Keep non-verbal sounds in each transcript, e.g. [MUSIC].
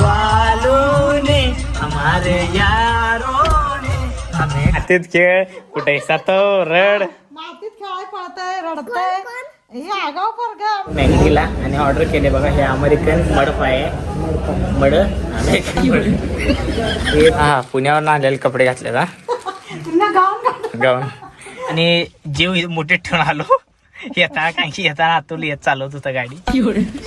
वालों ने हमारे यारों ने हमें हातीत खेळ कुठे सातो रड. मातीत खेळाय पळताय रडताय. हे आगाव आणि ऑर्डर केले बघा हे अमेरिकन मड फ्राय आहे. मड अमेरिकन हे पुण्यावर आलेले कपडे घातले का गाऊन गाऊन. आणि जीव मोठे ठेवून आलो. येताना कारण की [LAUGHS] येताना अतुल येत चालवत होता गाडी.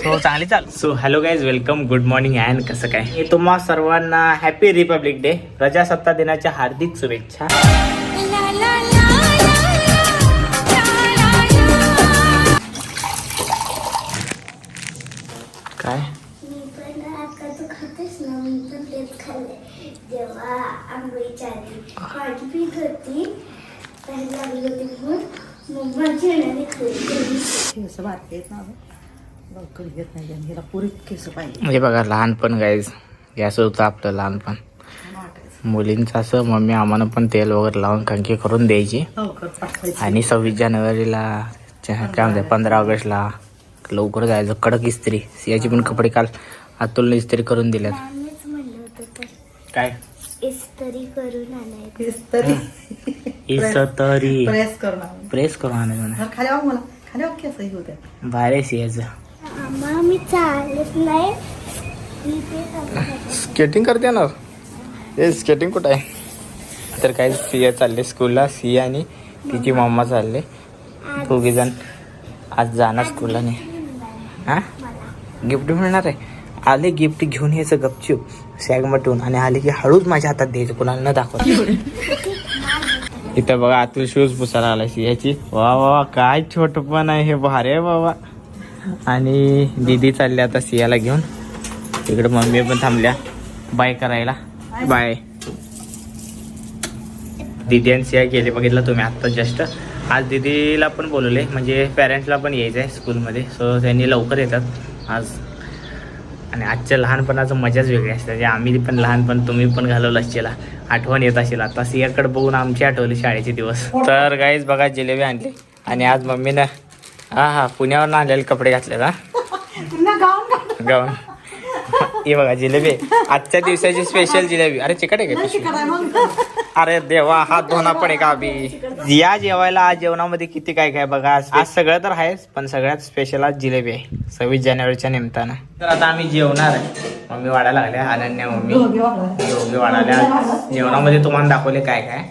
सो चांगली चाल. So hello guys welcome good morning and कसं काय? हे तुम्हा सर्वांना हॅपी रिपब्लिक डे प्रजासत्ताक दिनाच्या हार्दिक शुभेच्छा. काय? मी पण आता तू खातेस ना मी पण तेच खाल्ले जेव्हा आंघोळीच्या आधी पीठ होती केस बारके आहेत ना. लवकर घेत नाही हिला पुरी केस पाहिजे. म्हणजे बघा लहानपण गाईज हे असं होतं आपलं लहानपण. मुलींचं असं मम्मी आम्हाला पण तेल वगैरे लावून कंकी करून द्यायची. आणि सव्वीस जानेवारीला काय म्हणते पंधरा ऑगस्टला लवकर जायचं. कडक इस्त्री. सियाची पण कपडे काल अतुलने इस्त्री करून दिल्यात. काय? इस्त्री करून आणायचं. केस तरी [LAUGHS] इस्तरी. प्रेस करून. प्रेस करून आणायचं म्हणा. खाली मला. खाली आव केस होऊ द्या भारी आहे सियाचं आम्हा मी चालत नाही. मी ते चालत स्केटिंग करते ना हे स्केटिंग कुठं आहे? तर काय सिया चालले स्कूलला. सिया आणि तिची मम्मा चालले. दोघी जण आज जाणार स्कूलला नाही हा? गिफ्ट मिळणार आहे? आले गिफ्ट घेऊन यायचं गपचूप सॅग मटून आणि आले की हळूच माझ्या हातात द्यायचं कुणाला न दाखवत. इथं बघा आतून शूज पुसायला आला याची वा वा वा, काय छोट पण आहे हे भारी आहे बाबा. आणि दीदी चालली आता सियाला घेऊन. तिकडे मम्मी पण थांबल्या. बाय करायला. बाय. दीदी आणि सिया गेले बघितलं तुम्ही आत्ता जस्ट आज दीदीला पण बोलवले म्हणजे पॅरेंट्सला पण यायचं आहे स्कूलमध्ये सो त्यांनी लवकर येतात. आज आणि आजच्या लहानपणाचं मजाच वेगळी असते. म्हणजे आम्ही पण लहानपण तुम्ही पण घालवलं असेल आठवण येत असेल. आता सियाकडे बघून आमची आठवली शाळेचे दिवस. तर गाईज बघा जिलेबी आणली. आणि आज मम्मीनं हा हा पुण्यावर आणलेले कपडे घातले काढ गाऊन हे बघा जिलेबी. आजच्या दिवसाची स्पेशल जिलेबी. अरे चिकट आहे का अरे देवा हात धुना पण आहे का अभि या जेवायला आज जेवणामध्ये किती काय काय बघा? आज आज सगळं तर आहेच पण सगळ्यात स्पेशल आज जिलेबी आहे. सव्वीस जानेवारीच्या निमित्तानं. तर आता आम्ही जेवणार आहे. मम्मी वाढायला लागल्या अनन्या मम्मी. दोघे वाढायला. जेवणामध्ये तुम्हाला दाखवले काय काय.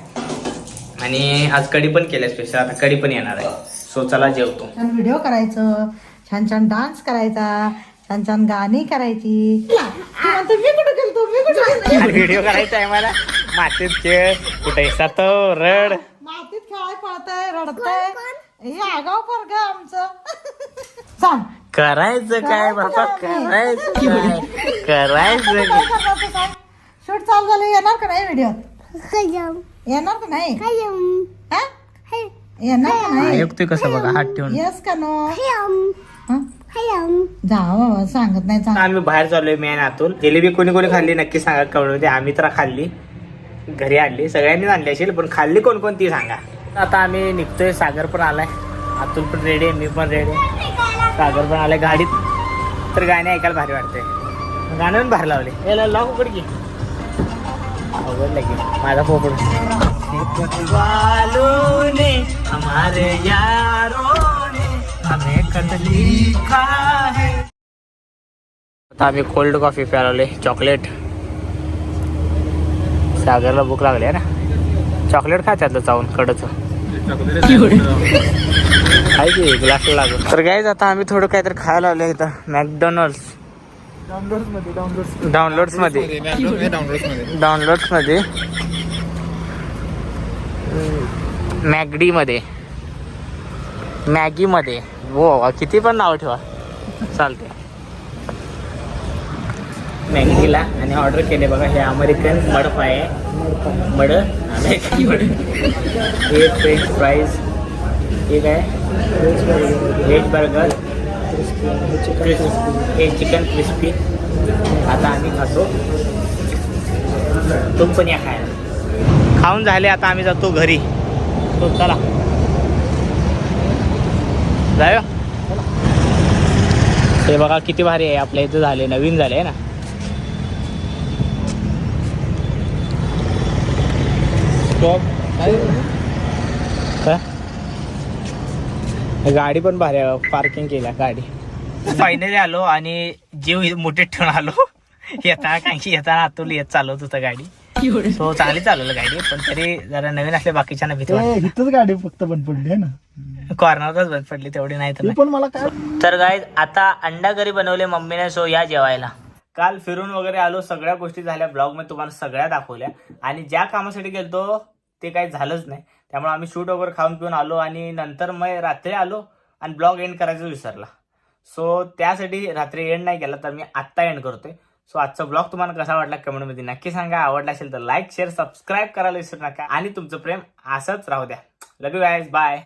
आणि आज कढी पण केल्या स्पेशल आता कढी पण येणार आहे. सो चला जेवतो. छान व्हिडिओ करायचं. छान छान डान्स करायचा. छान छान गाणी करायची. ती म्हणते, मी कुठं गेलतो मी कुठं गेलतो व्हिडिओ करायचा आहे मला. मातीत खेळ कुठे सातो रड. मातीत खेळाय पळताय रडताय. हे आगाव पोरगा आमचं. सांग करायचं काय बाबा करायचं काय? करायचं काय शूट चालू झालं येणार का नाही व्हिडिओ येणार का नाही? हा? येणार का नाही? ऐकतोय कसं बघा हात ठेवून. येस का नो हा? जा बाबा सांगत नाही सांग. आम्ही बाहेर चाललोय मी आणि अतुल. जिलेबी कोणी कोणी खाल्ली नक्की सांगा कळवते आम्ही तर खाल्ली. घरी आणली सगळ्यांनीच आणली असेल पण खाल्ली कोण कोण ती सांगा. आता आम्ही निघतोय सागर पण आलाय. अतुल पण रेडी आहे मी पण रेडी आहे. सागर पण आलाय गाडीत. तर गाणे ऐकायला भारी वाटतंय. गाणं पण भारी लावले याला लाव उघड की. अवघड की माझा पोपड हमारे है। आता आम्ही कोल्ड कॉफी प्यारवले चॉकलेट सागरला भूक लागली आहे ना. चॉकलेट खा त्यातलं चावून कडचं. काय की ग्लास लागून. तर गाईज आता आम्ही थोडं काहीतरी खायला आलो इथं. मॅकडॉनल्ड्स डाउनलोड्समध्ये. डाउनलोड्समध्ये. मॅगडी मध्ये. मॅगी मध्ये. वो किती पण नाव ठेवा. चालते मॅगीला आणि ऑर्डर केले बघा हे अमेरिकन मड फ्राय आहे. मड अमेरिकन मड हे फ्रेंच फ्राईज ठीक आहे व्हेज बर्गर हे चिकन क्रिस्पी आता आम्ही खातो. तुम पण या खायला. खाऊन झाले आता आम्ही जातो घरी. तो चला. जाऊया. हे बघा किती भारी आहे. आपल्या इथं झाले नवीन झाले आहे ना? गाडी पण भारी पार्किंग केल्या गाडी. फायनली आलो आणि जीव मोठे ठेवून आलो. येताना कारण की येताना अतुल येत चालवत होता गाडी. सो चांगली चालवलं गाडी पण तरी जरा नवीन असल्या बाकीच्या भीती वाटते. इथंच गाडी फक्त बंद पडली आहे ना? कॉर्नरच बंद पडली तेवढी नाही तर. पण मला काय तर गाय आता अंडा घरी बनवले मम्मीने सो या जेवायला. काल फिरून वगैरे आलो सगळ्या गोष्टी झाल्या ब्लॉगमध्ये तुम्हाला सगळ्या दाखवल्या. आणि ज्या कामासाठी गेलतो ते काही झालंच नाही. त्यामुळे आम्ही शूट वगैरे खाऊन पिऊन आलो आणि नंतर मग रात्री आलो आणि ब्लॉग एंड करायचं विसरला. सो त्यासाठी रात्री एंड नाही केला तर मी आत्ता एंड करतोय. सो आजचा ब्लॉग तुम्हाला कसा वाटला कमेंटमध्ये नक्की सांगा. आवडला असेल तर लाईक शेअर सबस्क्राईब करायला विसरू नका. आणि तुमचं प्रेम असंच राहू द्या. लव यू गायज बाय